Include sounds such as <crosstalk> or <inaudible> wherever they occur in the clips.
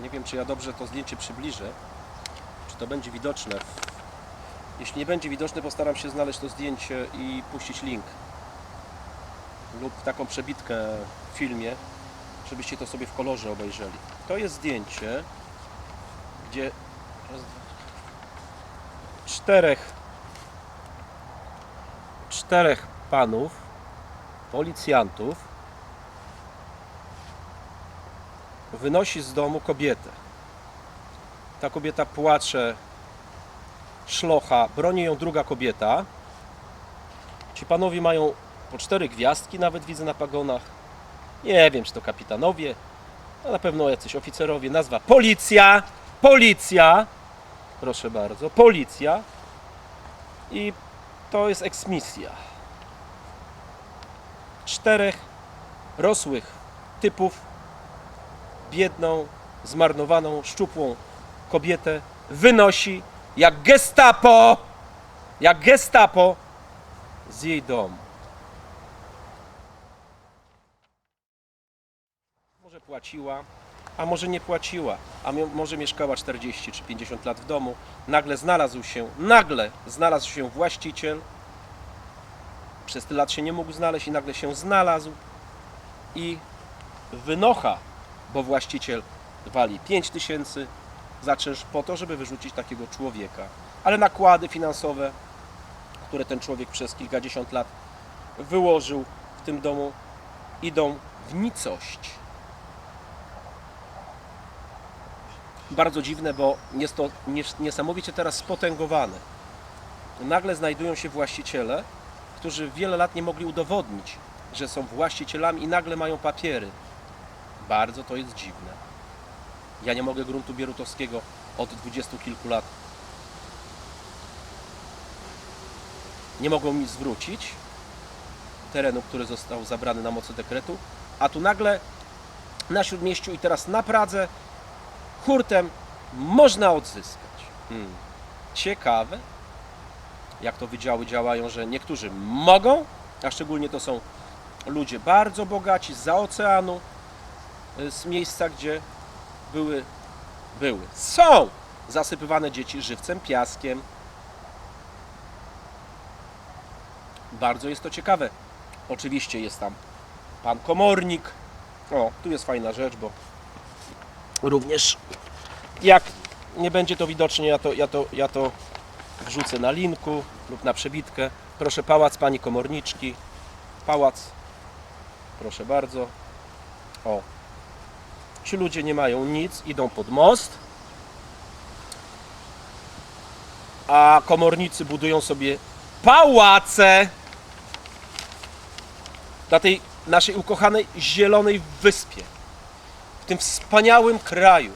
Nie wiem, czy ja dobrze to zdjęcie przybliżę, czy to będzie widoczne. Jeśli nie będzie widoczne, postaram się znaleźć to zdjęcie i puścić link lub taką przebitkę w filmie, żebyście to sobie w kolorze obejrzeli. To jest zdjęcie, gdzie czterech czterech panów, policjantów wynosi z domu kobietę. Ta kobieta płacze, szlocha, broni ją druga kobieta. Ci panowie mają po cztery gwiazdki, nawet widzę na pagonach. Nie wiem, czy to kapitanowie, a na pewno jacyś oficerowie. Nazwa Policja! Policja! Proszę bardzo, Policja. I to jest eksmisja. Czterech rosłych typów, biedną, zmarnowaną, szczupłą kobietę wynosi jak gestapo, jak gestapo z jej domu. Może płaciła, a może nie płaciła, a może mieszkała 40 czy 50 lat w domu. Nagle znalazł się, nagle znalazł się właściciel. Przez tyle lat się nie mógł znaleźć i nagle się znalazł i wynocha, bo właściciel wali 5 tysięcy za czynsz po to, żeby wyrzucić takiego człowieka. Ale nakłady finansowe, które ten człowiek przez kilkadziesiąt lat wyłożył w tym domu, idą w nicość. Bardzo dziwne, bo jest to nies- niesamowicie teraz spotęgowane. Nagle znajdują się właściciele, którzy wiele lat nie mogli udowodnić, że są właścicielami i nagle mają papiery. Bardzo to jest dziwne. Ja nie mogę gruntu bierutowskiego od dwudziestu kilku lat. Nie mogą mi zwrócić terenu, który został zabrany na mocy dekretu, a tu nagle na Śródmieściu i teraz na Pradze hurtem można odzyskać. Hmm. Ciekawe, jak to wydziały działają, że niektórzy mogą, a szczególnie to są ludzie bardzo bogaci z oceanu, y, z miejsca, gdzie były, były, są zasypywane dzieci żywcem, piaskiem. Bardzo jest to ciekawe. Oczywiście jest tam pan komornik. O, tu jest fajna rzecz, bo również jak nie będzie to widocznie, ja to, ja to, ja to wrzucę na linku lub na przebitkę. Proszę pałac pani komorniczki. Pałac. Proszę bardzo. O. Ci ludzie nie mają nic, idą pod most. A komornicy budują sobie pałace na tej naszej ukochanej zielonej wyspie. W tym wspaniałym kraju.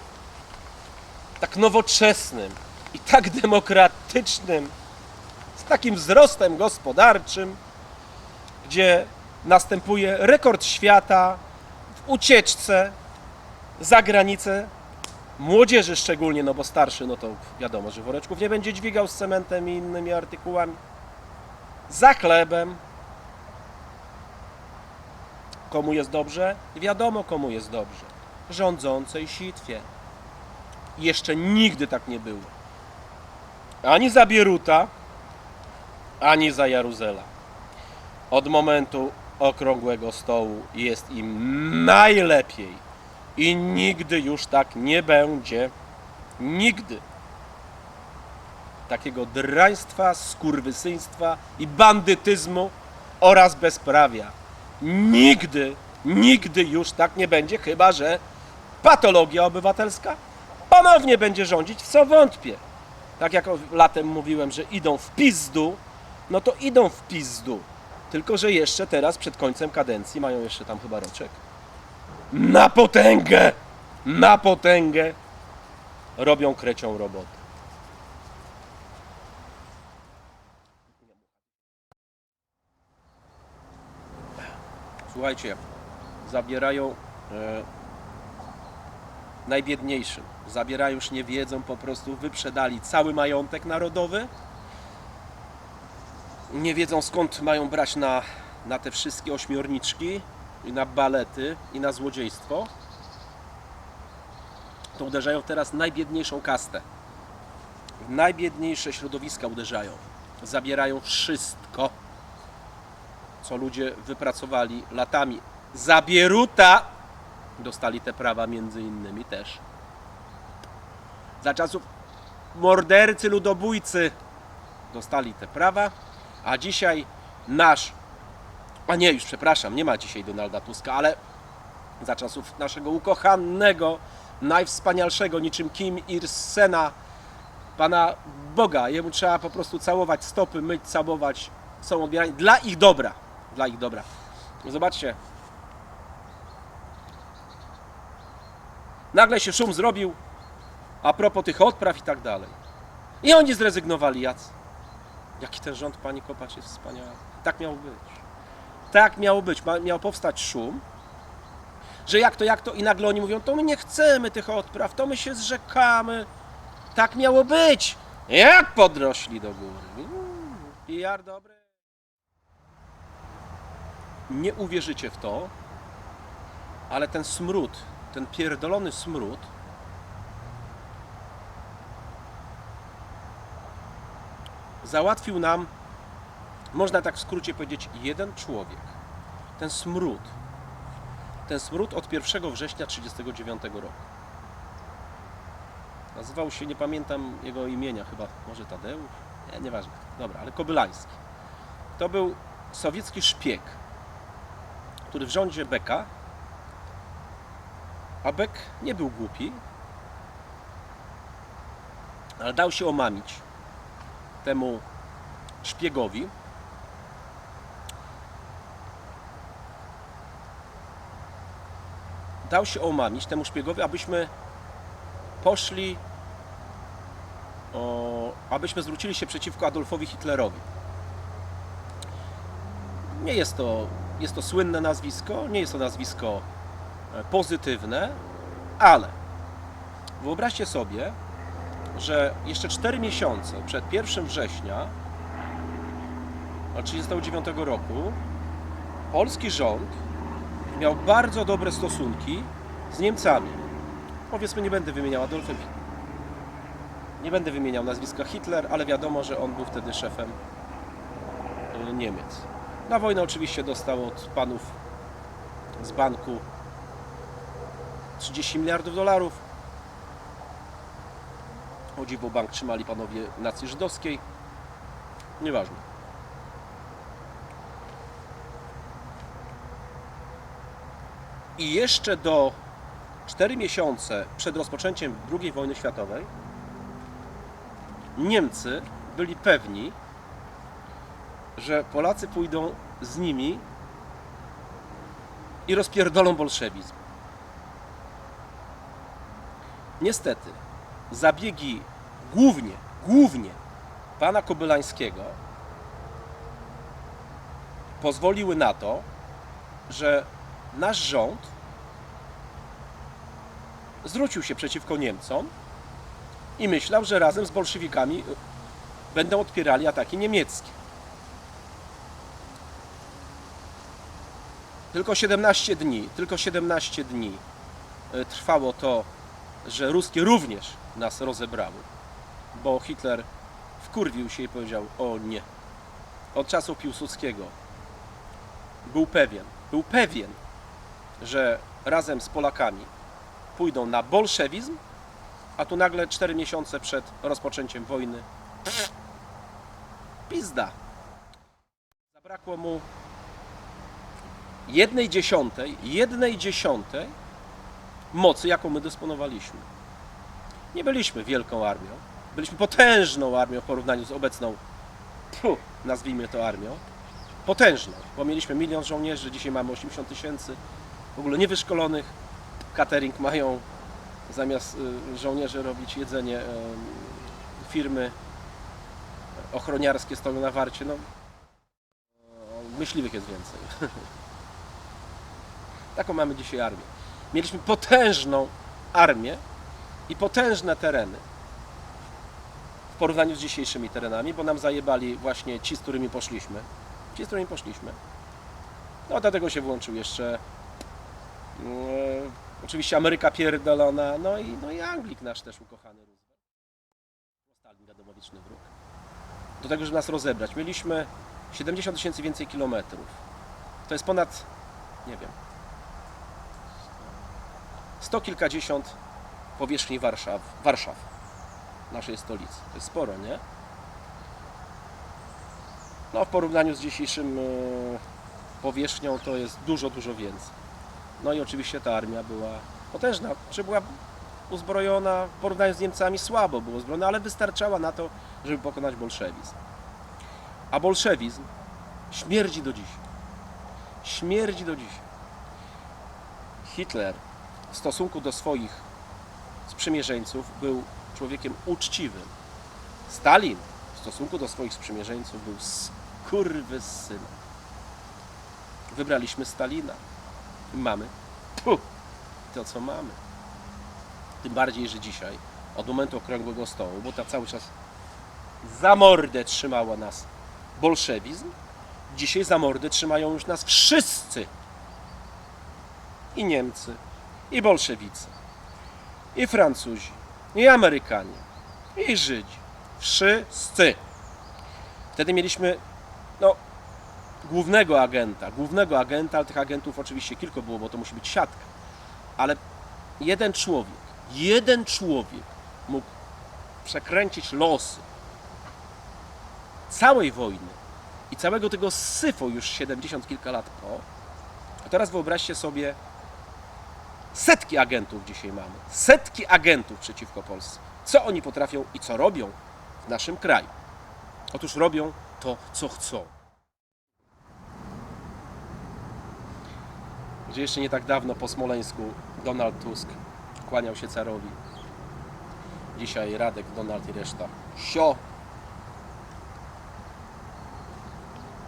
Tak nowoczesnym i tak demokratycznym. Z takim wzrostem gospodarczym, gdzie następuje rekord świata w ucieczce za granicę młodzieży szczególnie, no bo starszy, no to wiadomo, że woreczków nie będzie dźwigał z cementem i innymi artykułami. Za chlebem. Komu jest dobrze? Wiadomo, komu jest dobrze. Rządzącej sitwie. Jeszcze nigdy tak nie było. Ani za Bieruta, ani za Jaruzela. Od momentu okrągłego stołu jest im najlepiej. I nigdy już tak nie będzie. Nigdy. Takiego draństwa, skurwysyństwa i bandytyzmu oraz bezprawia. Nigdy, nigdy już tak nie będzie, chyba że patologia obywatelska ponownie będzie rządzić, w co wątpię. Tak jak latem mówiłem, że idą w pizdu, no to idą w pizdu. Tylko, że jeszcze teraz, przed końcem kadencji, mają jeszcze tam chyba roczek. Na potęgę! Na potęgę! Robią krecią robotę. Słuchajcie, zabierają e, najbiedniejszym. Zabierają, już nie wiedzą, po prostu wyprzedali cały majątek narodowy. Nie wiedzą skąd mają brać na, na te wszystkie ośmiorniczki, i na balety, i na złodziejstwo. to uderzają teraz najbiedniejszą kastę. W najbiedniejsze środowiska uderzają. Zabierają wszystko, co ludzie wypracowali latami. Zabieruta dostali te prawa między innymi też. Za czasów mordercy, ludobójcy dostali te prawa, a dzisiaj nasz, a nie, już przepraszam, nie ma dzisiaj Donalda Tuska, ale za czasów naszego ukochanego, najwspanialszego, niczym Kim Ir-sena, Pana Boga. Jemu trzeba po prostu całować stopy, myć, całować. Są odbierani dla ich dobra. Dla ich dobra. Zobaczcie. Nagle się szum zrobił a propos tych odpraw i tak dalej. I oni zrezygnowali jacy. Jaki ten rząd pani Kopacz jest wspaniały. Tak miało być. Tak miało być. Miał powstać szum, że jak to, jak to i nagle oni mówią, to my nie chcemy tych odpraw, to my się zrzekamy. Tak miało być. Jak podrośli do góry. PR dobry. Nie uwierzycie w to, ale ten smród, ten pierdolony smród załatwił nam, można tak w skrócie powiedzieć, jeden człowiek. Ten smród. Ten smród od 1 września 1939 roku. Nazywał się, nie pamiętam jego imienia, chyba może Tadeusz? Nie, nieważne. Dobra, ale Kobylański. To był sowiecki szpieg, który w rządzie Beka, a Bek nie był głupi, ale dał się omamić temu szpiegowi. Dał się omamić temu szpiegowi, abyśmy poszli, o, abyśmy zwrócili się przeciwko Adolfowi Hitlerowi. Nie jest to, jest to słynne nazwisko, nie jest to nazwisko e, pozytywne, ale wyobraźcie sobie, że jeszcze 4 miesiące przed 1 września 1939 roku polski rząd miał bardzo dobre stosunki z Niemcami. Powiedzmy, nie będę wymieniał Adolfem nie będę wymieniał nazwiska Hitler, ale wiadomo, że on był wtedy szefem y, Niemiec. Na wojnę oczywiście dostał od panów z banku 30 miliardów dolarów. O dziwo bank trzymali panowie nacji żydowskiej. Nieważne. I jeszcze do 4 miesiące przed rozpoczęciem II wojny światowej Niemcy byli pewni, że Polacy pójdą z nimi i rozpierdolą bolszewizm. Niestety, zabiegi głównie, głównie pana Kobylańskiego pozwoliły na to, że nasz rząd zwrócił się przeciwko Niemcom i myślał, że razem z bolszewikami będą odpierali ataki niemieckie. Tylko 17 dni, tylko 17 dni e, trwało to, że ruskie również nas rozebrały, bo Hitler wkurwił się i powiedział: O nie. Od czasów Piłsudskiego był pewien, był pewien, że razem z Polakami pójdą na bolszewizm, a tu nagle 4 miesiące przed rozpoczęciem wojny pizda. Zabrakło mu jednej dziesiątej, jednej dziesiątej mocy, jaką my dysponowaliśmy. Nie byliśmy wielką armią, byliśmy potężną armią w porównaniu z obecną, pfu, nazwijmy to armią, potężną, bo mieliśmy milion żołnierzy, dzisiaj mamy 80 tysięcy, w ogóle niewyszkolonych, catering mają zamiast y, żołnierzy robić jedzenie, firmy ochroniarskie stoją na warcie, no myśliwych jest więcej. <laughs> Taką mamy dzisiaj armię. Mieliśmy potężną armię i potężne tereny w porównaniu z dzisiejszymi terenami, bo nam zajebali właśnie ci, z którymi poszliśmy. Ci, z którymi poszliśmy. No do tego się włączył jeszcze Oczywiście Ameryka pierdolona, no i, no i Anglik nasz też ukochany wróg. Do tego, żeby nas rozebrać. Mieliśmy 70 tysięcy więcej kilometrów. To jest ponad, nie wiem, sto kilkadziesiąt powierzchni Warszaw, Warszaw, naszej stolicy. To jest sporo, nie? No w porównaniu z dzisiejszym e, powierzchnią to jest dużo, dużo więcej. No i oczywiście ta armia była potężna, czy była uzbrojona w porównaniu z Niemcami słabo było uzbrojona, ale wystarczała na to, żeby pokonać bolszewizm. A bolszewizm śmierdzi do dziś. Śmierdzi do dziś. Hitler w stosunku do swoich sprzymierzeńców był człowiekiem uczciwym. Stalin w stosunku do swoich sprzymierzeńców był skurwysynem. Wybraliśmy Stalina. Mamy puh, to, co mamy. Tym bardziej, że dzisiaj, od momentu okrągłego stołu, bo ta cały czas za mordę trzymała nas bolszewizm, dzisiaj za mordę trzymają już nas wszyscy. I Niemcy, i bolszewicy, i Francuzi, i Amerykanie, i Żydzi. Wszyscy. Wtedy mieliśmy, no, głównego agenta, głównego agenta, ale tych agentów oczywiście kilku było, bo to musi być siatka. Ale jeden człowiek, jeden człowiek mógł przekręcić losy całej wojny i całego tego syfu już 70 kilka lat po. A teraz wyobraźcie sobie setki agentów dzisiaj mamy. Setki agentów przeciwko Polsce. Co oni potrafią i co robią w naszym kraju? Otóż robią to, co chcą. Gdzie jeszcze nie tak dawno po Smoleńsku Donald Tusk kłaniał się carowi. Dzisiaj Radek, Donald i reszta. Sio!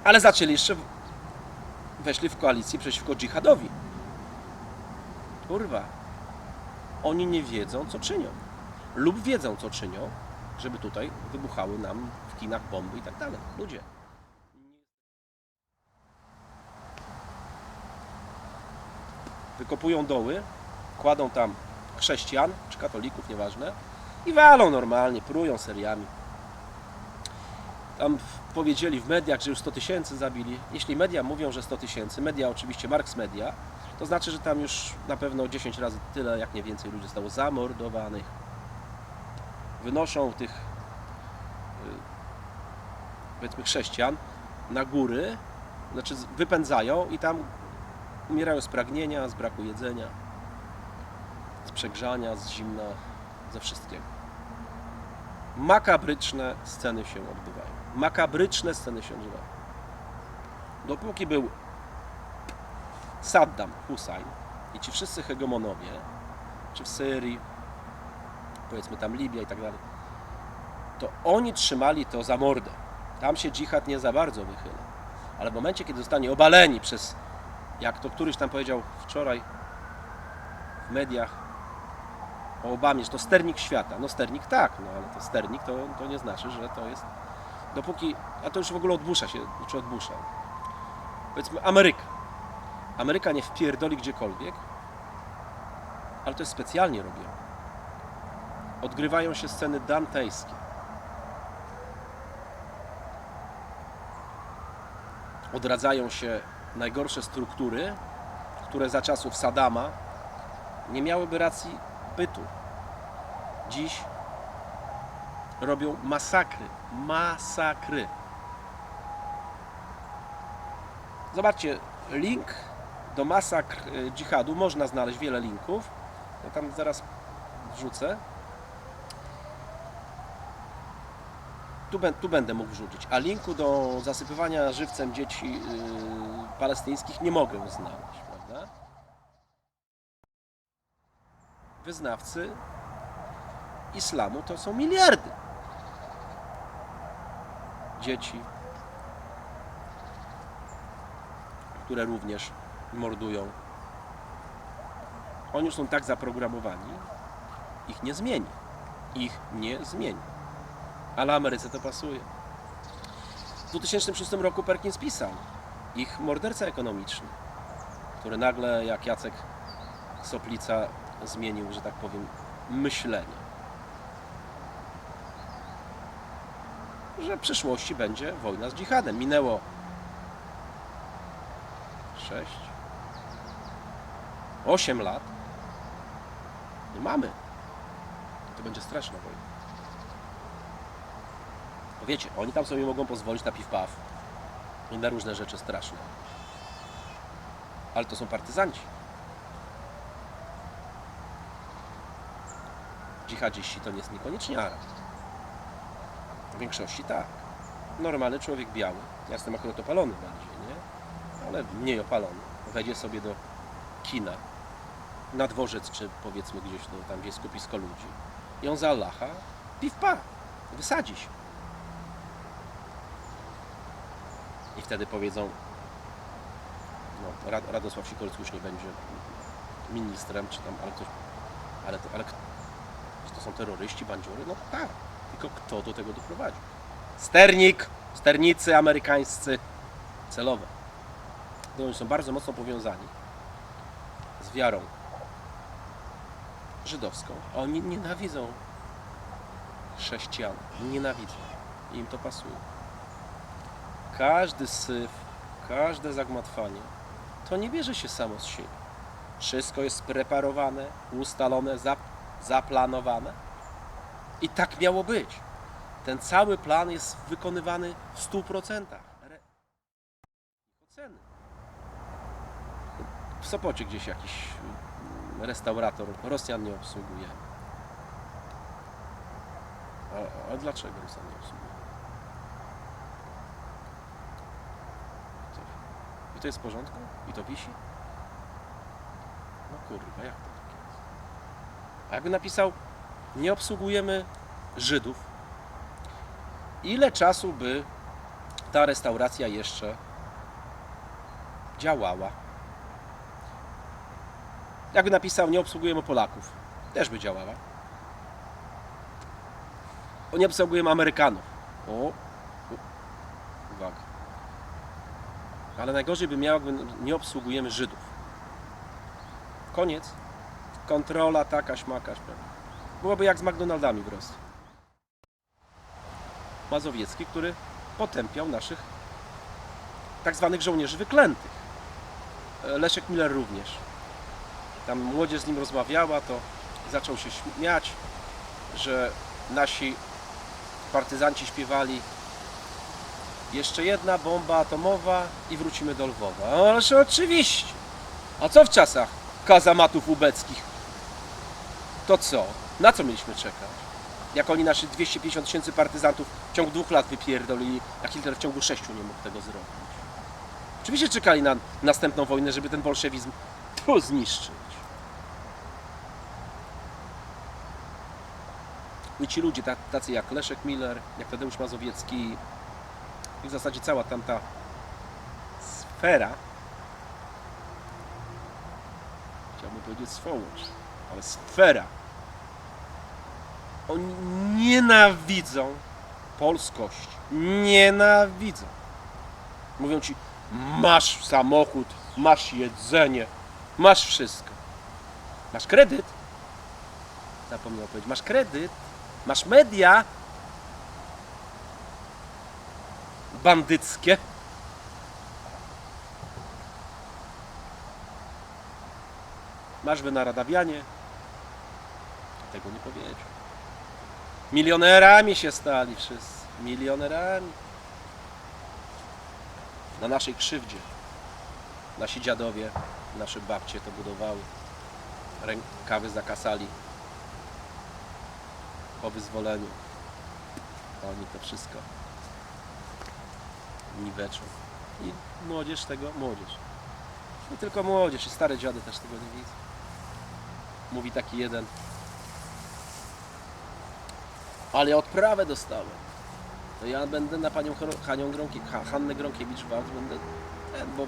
Ale zaczęli jeszcze, weszli w koalicję przeciwko dżihadowi. Kurwa. Oni nie wiedzą, co czynią. Lub wiedzą, co czynią, żeby tutaj wybuchały nam w kinach bomby i tak dalej. Ludzie. Wykopują doły, kładą tam chrześcijan, czy katolików, nieważne, i walą normalnie, prują seriami. Tam powiedzieli w mediach, że już 100 tysięcy zabili. Jeśli media mówią, że 100 tysięcy, media oczywiście Marks Media, to znaczy, że tam już na pewno 10 razy tyle, jak nie więcej ludzi zostało zamordowanych. Wynoszą tych y, powiedzmy chrześcijan na góry, znaczy wypędzają i tam umierają z pragnienia, z braku jedzenia, z przegrzania, z zimna, ze wszystkiego. Makabryczne sceny się odbywają. Makabryczne sceny się odbywają. Dopóki był Saddam Hussein i ci wszyscy hegemonowie, czy w Syrii, powiedzmy tam Libia i tak dalej, to oni trzymali to za mordę. Tam się dżihad nie za bardzo wychyla. Ale w momencie, kiedy zostanie obaleni przez, jak to któryś tam powiedział wczoraj w mediach o Obamie, że to sternik świata. No sternik tak, no ale to sternik to, to nie znaczy, że to jest dopóki, a to już w ogóle od Busha się, czy od Busha. Powiedzmy Ameryka. Ameryka nie wpierdoli gdziekolwiek, ale to jest specjalnie robione. Odgrywają się sceny dantejskie. Odradzają się najgorsze struktury, które za czasów Sadama nie miałyby racji bytu. Dziś robią masakry. Masakry. Zobaczcie, link do masakr y, dżihadu można znaleźć wiele linków. Ja tam zaraz wrzucę. Tu, tu będę mógł wrzucić. A linku do zasypywania żywcem dzieci yy, palestyńskich nie mogę znaleźć, prawda? Wyznawcy islamu to są miliardy dzieci, które również mordują. Oni są tak zaprogramowani, ich nie zmieni. Ich nie zmieni. Ale Ameryce to pasuje. W 2006 roku Perkins pisał, ich morderca ekonomiczny, który nagle, jak Jacek Soplica zmienił, że tak powiem, myślenie. Że w przyszłości będzie wojna z dżihadem. Minęło 6, 8 lat i mamy. To będzie straszna wojna. Wiecie, oni tam sobie mogą pozwolić na piw-paw i na różne rzeczy straszne. Ale to są partyzanci. Dżihadziści to nie jest niekoniecznie Arab. W większości tak. Normalny człowiek biały, ja jestem akurat opalony bardziej, nie? Ale mniej opalony. Wejdzie sobie do kina, na dworzec, czy powiedzmy gdzieś no, tam, gdzie jest skupisko ludzi. I on za Allaha piw-pa, wysadzi się. Wtedy powiedzą, no, Rad- Radosław Sikorski już nie będzie ministrem, czy tam, ale ktoś, ale, ale to są terroryści, bandziory? No tak, tylko kto do tego doprowadził? Sternik, sternicy amerykańscy, celowe. To Oni są bardzo mocno powiązani z wiarą żydowską, a oni nienawidzą chrześcijan, nienawidzą. I im to pasuje. Każdy syf, każde zagmatwanie, to nie bierze się samo z siebie. Wszystko jest spreparowane, ustalone, zap- zaplanowane. I tak miało być. Ten cały plan jest wykonywany w 100%. Re- Oceny. W Sopocie gdzieś jakiś restaurator Rosjan nie obsługuje. A, a dlaczego Rosjan nie obsługuje? I to jest w porządku? I to wisi? No kurwa, jak to tak jest? A jakby napisał, nie obsługujemy Żydów, ile czasu by ta restauracja jeszcze działała? Jakby napisał, nie obsługujemy Polaków, też by działała. O, nie obsługujemy Amerykanów. O, u- uwaga. Ale najgorzej by miało, jakby nie obsługujemy Żydów. Koniec. Kontrola taka, śmakaś. pewnie. Byłoby jak z McDonaldami w Rosji. Mazowiecki, który potępiał naszych tak zwanych żołnierzy wyklętych. E, Leszek Miller również. Tam młodzież z nim rozmawiała, to zaczął się śmiać, że nasi partyzanci śpiewali jeszcze jedna bomba atomowa i wrócimy do Lwowa. Ależ oczywiście. A co w czasach kazamatów ubeckich? To co? Na co mieliśmy czekać? Jak oni naszych 250 tysięcy partyzantów w ciągu dwóch lat wypierdolili, a Hitler w ciągu sześciu nie mógł tego zrobić. Oczywiście czekali na następną wojnę, żeby ten bolszewizm tu zniszczyć. I ci ludzie, ta- tacy jak Leszek Miller, jak Tadeusz Mazowiecki i w zasadzie cała tamta sfera, chciałbym powiedzieć swołocz, ale sfera, oni nienawidzą polskość, nienawidzą. Mówią ci, masz samochód, masz jedzenie, masz wszystko. Masz kredyt? Zapomniał powiedzieć, masz kredyt, masz media bandyckie. Masz wynaradawianie. Tego nie powiedział. Milionerami się stali wszyscy. Milionerami. Na naszej krzywdzie. Nasi dziadowie, nasze babcie to budowały. Rękawy zakasali. Po wyzwoleniu. Oni to wszystko niweczą. I młodzież tego, młodzież. Nie tylko młodzież, i stare dziady też tego nie widzą. Mówi taki jeden. Ale odprawę dostałem. To ja będę na panią Hanią Gronkie, ha, Hannę Gronkiewicz walczył, będę ten, bo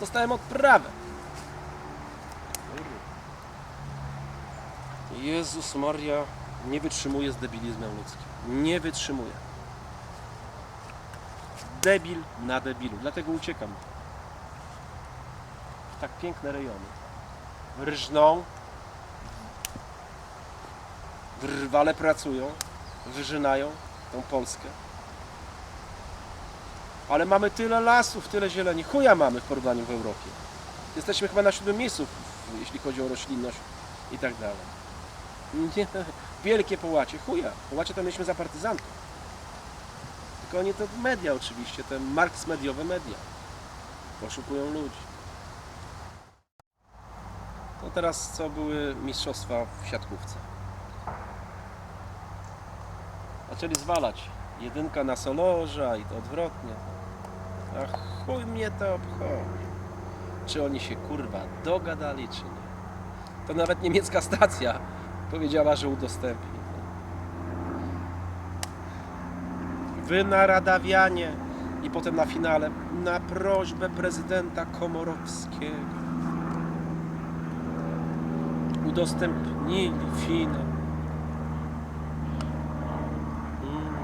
dostałem odprawę. Jezus Maria nie wytrzymuje z debilizmem ludzkim. Nie wytrzymuje. Debil na debilu. Dlatego uciekam. W tak piękne rejony. rżną, drwale pracują, wyrzynają tą Polskę. Ale mamy tyle lasów, tyle zieleni. Chuja mamy w porównaniu w Europie. Jesteśmy chyba na siódmym miejscu, jeśli chodzi o roślinność i tak dalej. Nie, wielkie połacie, chuja. Połacie to mieliśmy za partyzantów. Tylko oni to media oczywiście, te marks mediowe media. Oszukują ludzi. No teraz co były mistrzostwa w siatkówce. Zaczęli zwalać. Jedynka na Solorza i to odwrotnie. A chuj mnie to obchodzi. Czy oni się kurwa dogadali, czy nie. To nawet niemiecka stacja powiedziała, że udostępni. Wynaradawianie i potem na finale na prośbę prezydenta Komorowskiego udostępnili finał. Mm.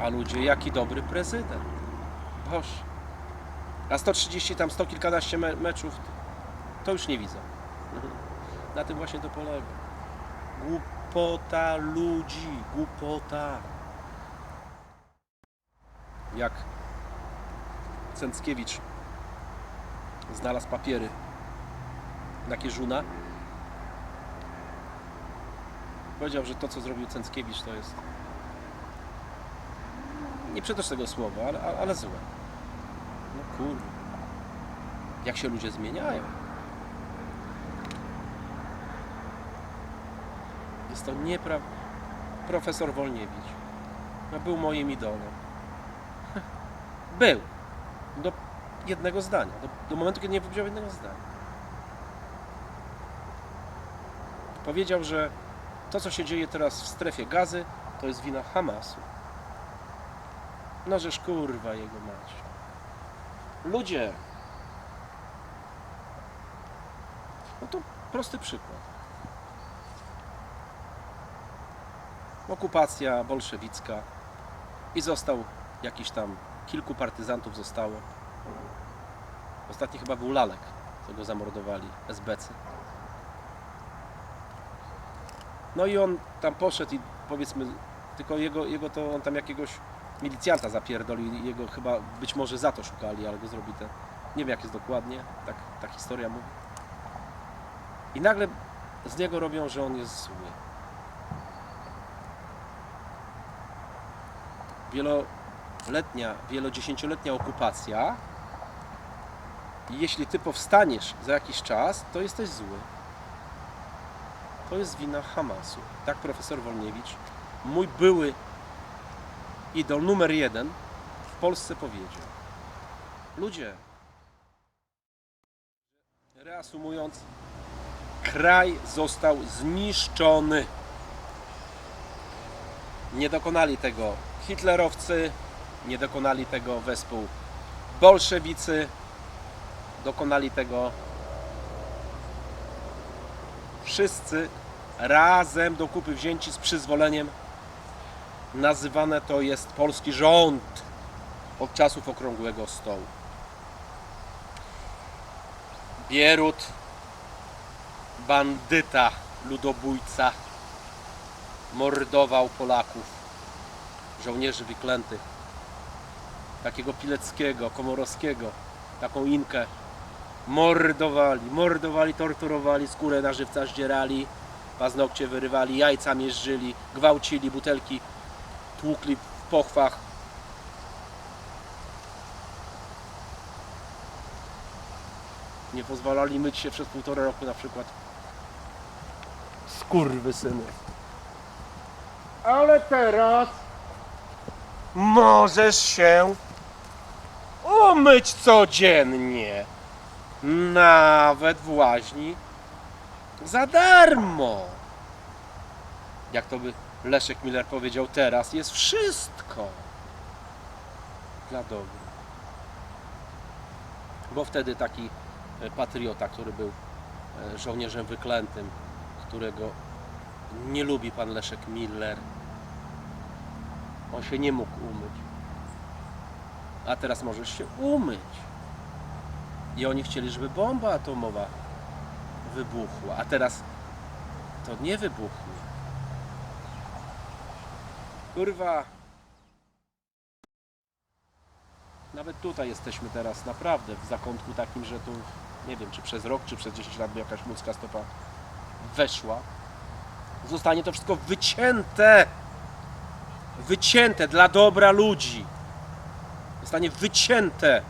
A ludzie, jaki dobry prezydent. Boże. A 130 tam, 100 kilkanaście me meczów, to już nie widzę. Na tym właśnie to polega. Głupota ludzi, głupota. Jak Cęckiewicz znalazł papiery na Kieżuna, powiedział, że to, co zrobił Cęckiewicz, to jest nie przytoczę tego słowa, ale, ale- ale złe. No kurde. Jak się ludzie zmieniają. Jest to nieprawda. Profesor Wolniewicz. No, był moim idolem. Był. Do jednego zdania. Do, do momentu, kiedy nie wypowiedział jednego zdania. Powiedział, że to, co się dzieje teraz w strefie gazy, to jest wina Hamasu. No żeż kurwa jego mać. Ludzie. No to prosty przykład. Okupacja bolszewicka i został jakiś tam, kilku partyzantów zostało. Ostatni chyba był Lalek, co go zamordowali, SBC. No i on tam poszedł i powiedzmy, tylko jego, jego to on tam jakiegoś milicjanta zapierdolił i jego chyba być może za to szukali, ale go zrobi. Nie wiem jak jest dokładnie, tak ta historia mówi. I nagle z niego robią, że on jest zły. Wieloletnia, wielodziesięcioletnia okupacja. I jeśli ty powstaniesz za jakiś czas, to jesteś zły. To jest wina Hamasu. Tak profesor Wolniewicz, mój były idol numer jeden w Polsce powiedział. Ludzie, reasumując, kraj został zniszczony. Nie dokonali tego hitlerowcy, nie dokonali tego wespół bolszewicy, dokonali tego wszyscy razem do kupy wzięci z przyzwoleniem nazywane to jest polski rząd od czasów okrągłego stołu. Bierut, bandyta, ludobójca, mordował Polaków, żołnierzy wyklętych, takiego Pileckiego, Komorowskiego, taką Inkę, mordowali, mordowali, torturowali, skórę na żywca zdzierali, paznokcie wyrywali, jajca mierzyli, gwałcili, butelki tłukli w pochwach. Nie pozwalali myć się przez półtora roku na przykład. Skurwysyny. Ale teraz możesz się umyć codziennie. Nawet w łaźni za darmo. Jak to by Leszek Miller powiedział teraz, jest wszystko dla dobra. Bo wtedy taki e, patriota, który był e, żołnierzem wyklętym, którego nie lubi pan Leszek Miller, on się nie mógł umyć. A teraz możesz się umyć. I oni chcieli, żeby bomba atomowa wybuchła, a teraz to nie wybuchnie. Kurwa. Nawet tutaj jesteśmy teraz naprawdę w zakątku takim, że tu nie wiem, czy przez rok, czy przez 10 lat by jakaś ludzka stopa weszła. Zostanie to wszystko wycięte. Wycięte dla dobra ludzi. Zostanie wycięte,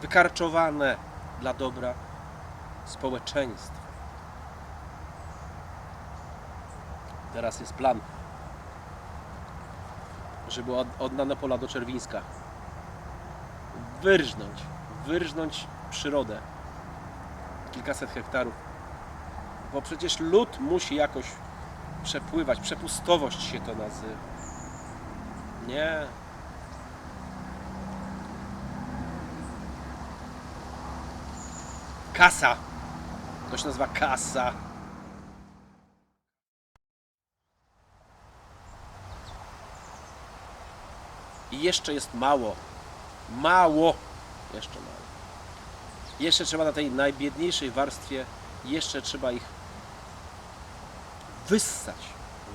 wykarczowane dla dobra społeczeństwa. Teraz jest plan, żeby od, od Nanopola do Czerwińska wyrżnąć, wyrżnąć przyrodę. Kilkaset hektarów. Bo przecież lód musi jakoś przepływać. Przepustowość się to nazywa. Nie. Kasa. To się nazywa kasa. I jeszcze jest mało. Mało. Jeszcze mało. Jeszcze trzeba na tej najbiedniejszej warstwie, jeszcze trzeba ich wyssać.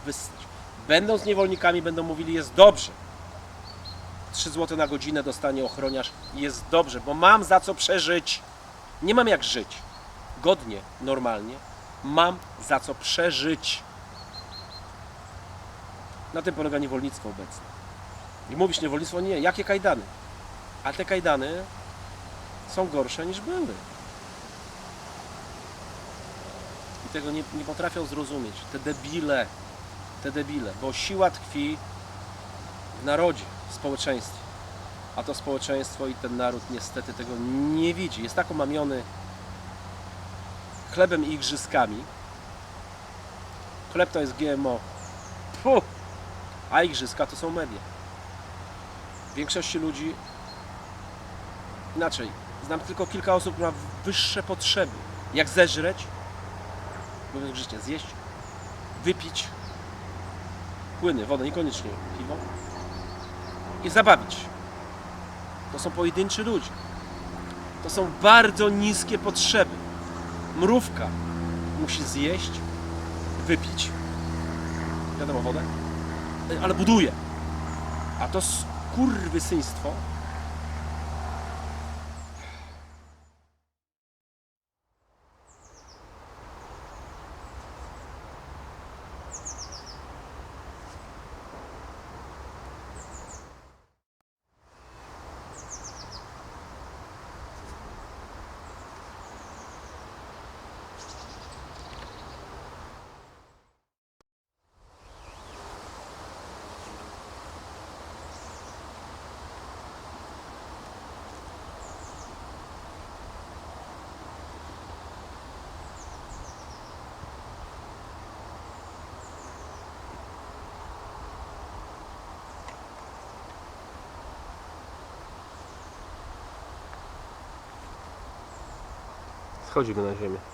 Wyssać. Będąc niewolnikami, będą mówili, jest dobrze. 3 zł na godzinę dostanie ochroniarz, jest dobrze, bo mam za co przeżyć. Nie mam jak żyć. Godnie, normalnie. Mam za co przeżyć. Na tym polega niewolnictwo obecne. I mówisz niewolnictwo? Nie. Jakie kajdany? A te kajdany są gorsze niż były. I tego nie, nie potrafią zrozumieć. Te debile, te debile, bo siła tkwi w narodzie, w społeczeństwie. A to społeczeństwo i ten naród niestety tego nie widzi. Jest tak omamiony chlebem i igrzyskami. Chleb to jest GMO. Puh! A igrzyska to są media. W większości ludzi inaczej. Znam tylko kilka osób, które ma wyższe potrzeby. Jak zeżreć, mówiąc grzecznie, zjeść, wypić płyny, wodę, niekoniecznie piwo i zabawić. To są pojedynczy ludzie. To są bardzo niskie potrzeby. Mrówka musi zjeść, wypić, wiadomo, wodę, ale buduje. A to skurwysyństwo schodzimy na ziemię.